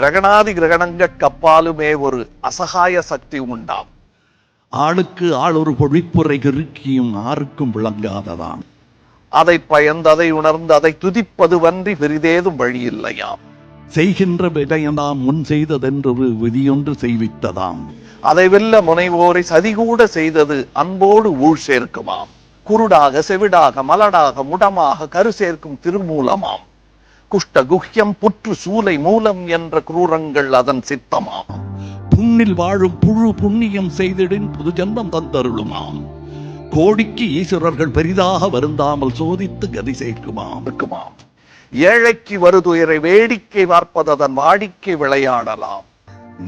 கிரகணாதி கிரகணங்கட் கப்பாலுமே ஒரு அசகாய சக்தி உண்டாம். ஆளுக்கு ஆள் ஒரு பொழிப்புரை கிறுக்கியும் ஆருக்கும் விளங்காததாம். அதை பயந்ததை உணர்ந்து அதை துதிப்பதுவன்றி பெரிதேதும் வழியில்லையாம். செய்கின்ற விடயனாம் முன் செய்ததென்றொரு விதியொன்று செய்வித்ததாம். அதை வெல்ல முனைவோரை சதிகூட செய்தது அன்போடு ஊழ் சேர்க்குமாம். குருடாக செவிடாக மலடாக முடமாக கரு சேர்க்கும் திருமூலமாம். குஷ்ட குஹ்யம் புற்று சூலை மூலம் என்ற குரூரங்கள் அதன் சித்தமாம். புண்ணில் வாழும் புழு புண்ணியம் செய்திடின் புது ஜன்மம் தந்தருளுமாம். கோடிக்கு ஈஸ்வரர்கள் பெரிதாக வருந்தாமல் சோதித்து கதி சேர்க்குமாம். இருக்குமாம். ஏழைக்கு வருதுயரை வேடிக்கை பார்ப்பதன் வாடிக்கை விளையாடலாம்.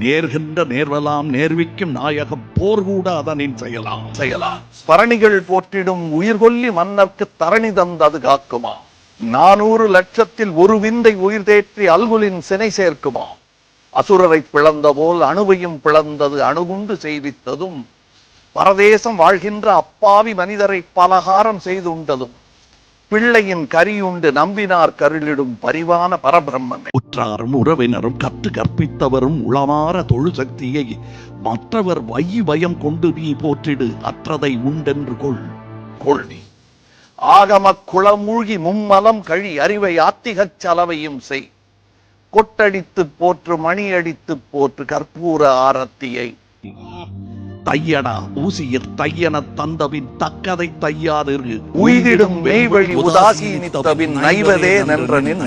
நேர்கின்ற நேர்வலாம் நேர்விக்கும் நாயகம் போர் கூட அதனின் செய்யலாம் செய்யலாம் பரணிகள் போற்றிடும் உயிர்கொல்லி மன்னர்க்கு தரணி தந்தது காக்குமா நானூறு லட்சத்தில் ஒரு விந்தை உயிர் தேற்றி அல்குலின் சினை சேர்க்குமா? அசுரரை பிளந்த போல் அணுவையும் பிளந்தது அணுகுண்டு செய்வித்ததும் பரதேசம் வாழ்கின்ற அப்பாவி மனிதரை பலகாரம் செய்துண்டதும் பிள்ளையின் கரியுண்டு நம்பினார் கருளிடும் பரிவான பரபிரம்மமே உற்றாரும் உறவினரும் கற்று கற்பித்தவரும் உளமாற தொழு சக்தியை மற்றவர் வையி பயம் கொண்டு நீ போற்றிடு அற்றதை உண்டென்று கொள். கொள்வி ஆகமக் குளமூழ்கி மும்மலம் கழி அறிவை ஆத்திகச் சலவையும் செய். கொட்டடித்து போற்று மணியடித்து போற்று கற்பூர ஆரத்தியை. தையடா ஊசியிற் தையன தந்தபின் தக்கதை தையாதிரு. உய்திடும் மெய்வழி உதாசீனித்தபின் நைவதே நின்ற நின்